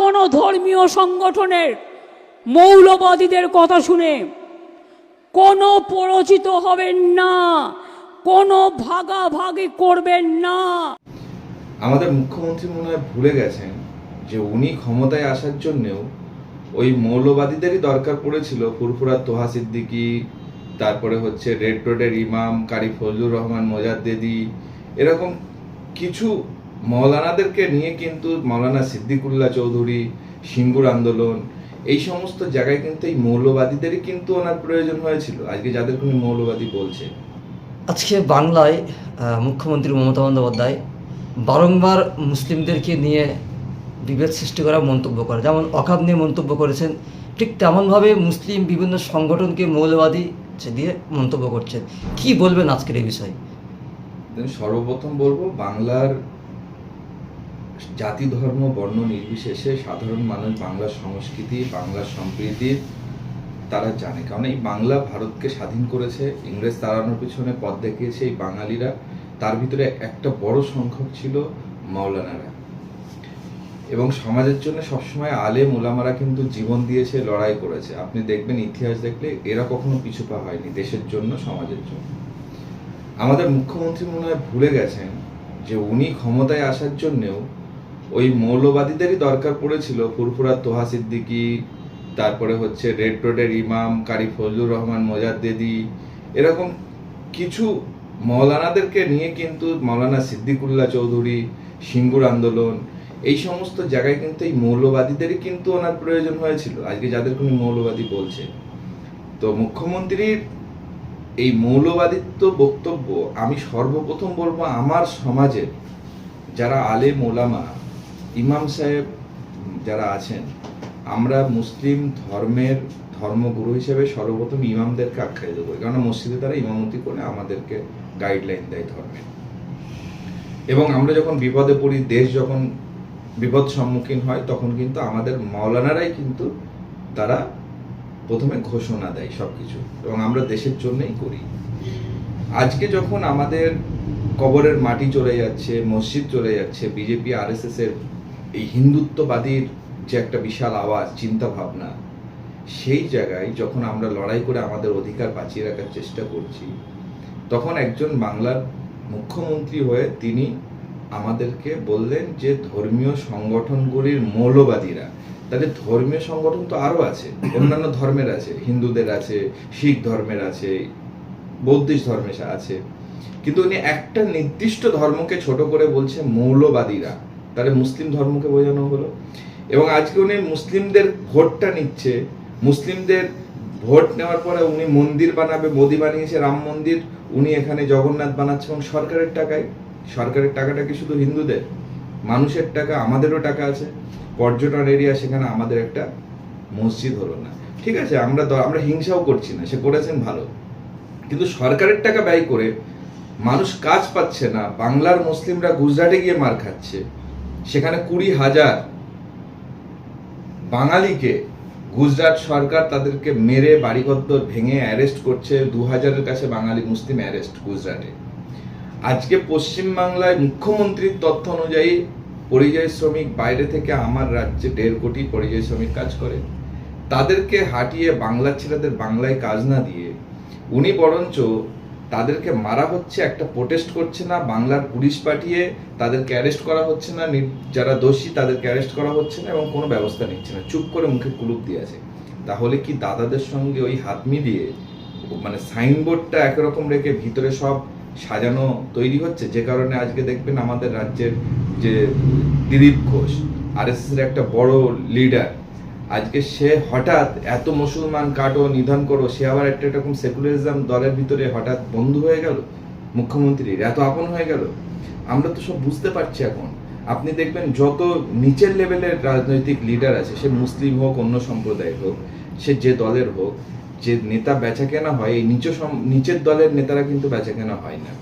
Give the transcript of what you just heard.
কোনো ধর্মীয় সংগঠনের মৌলবাদীদের কথা শুনে কোনো পরিচিত হবেন না, কোনো ভাগাভাগি করবেন না। আমাদের মুখ্যমন্ত্রী মনে হয় ভুলে গেছেন যে উনি ক্ষমতায় আসার জন্যেও ওই মৌলবাদীদেরই দরকার পড়েছিল। ফুরফুরা তোহা সিদ্দিকি, তারপরে হচ্ছে রেড রোডের ইমাম কারি ফজলুর রহমান, মোজাদ্দেদি, এরকম কিছু মৌলানাদেরকে নিয়ে কিন্তু মৌলানা সিদ্দিকুল্লাহ চৌধুরী সিঙ্গুর আন্দোলন এই সমস্ত জায়গায় কিন্তু এই মৌলবাদীদেরই কিন্তু ওনার প্রয়োজন হয়েছিল। আজকে যাদের উনি মৌলবাদী বলছে। আজকে বাংলায় মুখ্যমন্ত্রী মমতা বন্দ্যোপাধ্যায় বারংবার মুসলিমদেরকে নিয়ে বিভেদ সৃষ্টি করা মন্তব্য করে। যেমন অকাব নিয়ে মন্তব্য করেছেন ঠিক তেমনভাবে মুসলিম বিভিন্ন সংগঠনকে মৌলবাদী দিয়ে মন্তব্য করছেন। কি বলবেন আজকের এই বিষয়ে? আমি সর্বপ্রথম বলব বাংলার জাতি, ধর্ম, বর্ণ নির্বিশেষে সাধারণ মানুষ বাংলার সংস্কৃতি, বাংলার সম্প্রীতির তারা জানে। কারণ এই বাংলা ভারতকে স্বাধীন করেছে, ইংরেজ তাড়ানোর পিছনে পথ দেখিয়েছে এই বাঙালিরা। তার ভিতরে একটা বড় সংখ্যক ছিল মাওলানারা। এবং সমাজের জন্য সবসময় আলে মোলামারা কিন্তু জীবন দিয়েছে, লড়াই করেছে। আপনি দেখবেন, ইতিহাস দেখলে এরা কখনো পিছুপা হয়নি দেশের জন্য, সমাজের জন্য। আমাদের মুখ্যমন্ত্রী মনে হয় ভুলে গেছেন যে উনি ক্ষমতায় আসার জন্যেও ওই মৌলবাদীদেরই দরকার পড়েছিল। ফুরফুরা, তোহা সিদ্দিকি, তারপরে হচ্ছে রেড রোডের ইমাম কারি ফজলুর রহমান মোজাদ্দেদি এরকম কিছু মৌলানাদেরকে নিয়ে কিন্তু মৌলানা সিদ্দিকুল্লাহ চৌধুরী, সিঙ্গুর আন্দোলন, এই সমস্ত জায়গায় কিন্তু এই মৌলবাদীদেরই কিন্তু ওনার প্রয়োজন হয়েছিল। আজকে যাদের উনি মৌলবাদী বলছে। তো মুখ্যমন্ত্রীর এই মৌলবাদিত্ব বক্তব্য আমি সর্বপ্রথম বলব আমার সমাজের যারা আলে মোলামা ইমাম সাহেব যারা আছেন, আমরা মুসলিম ধর্মের ধর্মগুরু হিসেবে সর্বপ্রথম ইমামদেরকে আখ্যায়িত করি। কারণ মসজিদে তারা ইমামতি করে আমাদেরকে গাইডলাইন দেয় ধর্মে। এবং আমরা যখন বিপদে পড়ি, দেশ যখন বিপদ সম্মুখীন হয়, তখন কিন্তু আমাদের মাওলানারাই কিন্তু তারা প্রথমে ঘোষণা দেয় সবকিছু। এবং আমরা দেশের জন্যই করি। আজকে যখন আমাদের কবরের মাটি চলে যাচ্ছে, মসজিদ চলে যাচ্ছে, বিজেপি, আরএসএস এর এই হিন্দুত্ববাদীর যে একটা বিশাল আওয়াজ চিন্তা ভাবনা সেই জায়গায় যখন আমরা লড়াই করে আমাদের অধিকার বাঁচিয়ে রাখার চেষ্টা করছি, তখন একজন বাংলার মুখ্যমন্ত্রী হয়ে তিনি আমাদেরকে বললেন যে ধর্মীয় সংগঠনগুলির মৌলবাদীরা, তাহলে ধর্মীয় সংগঠন তো আরও আছে, অন্যান্য ধর্মের আছে, হিন্দুদের আছে, শিখ ধর্মের আছে, বৌদ্ধিস্ট ধর্মের আছে, কিন্তু উনি একটা নির্দিষ্ট ধর্মকে ছোট করে বলছে মৌলবাদীরা। তাহলে মুসলিম ধর্মকে বোঝানো হলো। এবং আজকে উনি মুসলিমদের ভোটটা নিচ্ছে। মুসলিমদের ভোট নেওয়ার পরে উনি মন্দির বানাবে, মোদি বানিয়েছে, রাম মন্দির। উনি এখানে জগন্নাথ বানাচ্ছে এবং সরকারের টাকায়। সরকারের টাকাটা কি শুধু হিন্দুদের? মানুষের টাকা, আমাদেরও টাকা আছে। পর্যটন এরিয়া সেখানে আমাদের একটা মসজিদ হলো না। ঠিক আছে, আমরা আমরা হিংসাও করছি না, সে করেছেন ভালো। কিন্তু সরকারের টাকা ব্যয় করে মানুষ কাজ পাচ্ছে না। বাংলার মুসলিমরা গুজরাটে গিয়ে মার খাচ্ছে। সেখানে কুড়ি হাজার বাঙালিকে গুজরাট সরকার তাদেরকে মেরে বাড়িঘর ভেঙে অ্যারেস্ট করছে। দু হাজারের কাছে বাঙালি মুসলিম অ্যারেস্ট গুজরাটে। আজকে পশ্চিমবাংলায় মুখ্যমন্ত্রীর তথ্য অনুযায়ী পরিযায়ী শ্রমিক বাইরে থেকে আমার রাজ্যে দেড় কোটি পরিযায়ী শ্রমিক কাজ করে। তাদেরকে হাঁটিয়ে বাংলার ছেলেদের বাংলায় কাজ না দিয়ে উনি বরঞ্চ তাদেরকে মারা হচ্ছে, একটা প্রোটেস্ট করছে না, বাংলার পুলিশ পাঠিয়ে তাদেরকে অ্যারেস্ট করা হচ্ছে না যারা দোষী তাদেরকে অ্যারেস্ট করা হচ্ছে না এবং কোনো ব্যবস্থা নিচ্ছে না। চুপ করে মুখে কুলুপ দিয়ে আছে। তাহলে কি দাদাদের সঙ্গে ওই হাত মিলিয়ে মানে সাইনবোর্ডটা একরকম রেখে ভিতরে সব সাজানো তৈরি হচ্ছে? যে কারণে আজকে দেখবেন আমাদের রাজ্যের যে দিলীপ ঘোষ আর একটা বড় লিডার আজকে সে হঠাৎ এত মুসলমান কাটো, নিধন করো, সে আবার একটা এরকম সেকুলারিজম দলের ভিতরে হঠাৎ বন্ধু হয়ে গেল, মুখ্যমন্ত্রীর, এত আপন হয়ে গেল। আমরা তো সব বুঝতে পারছি এখন। আপনি দেখবেন যত নিচের লেভেলের রাজনৈতিক লিডার আছে, সে মুসলিম হোক, অন্য সম্প্রদায়ের হোক, সে যে দলের হোক, যে নেতা বেচা কেনা হয়, এই নিচ নিচের দলের নেতারা কিন্তু বেচা কেনা হয় না।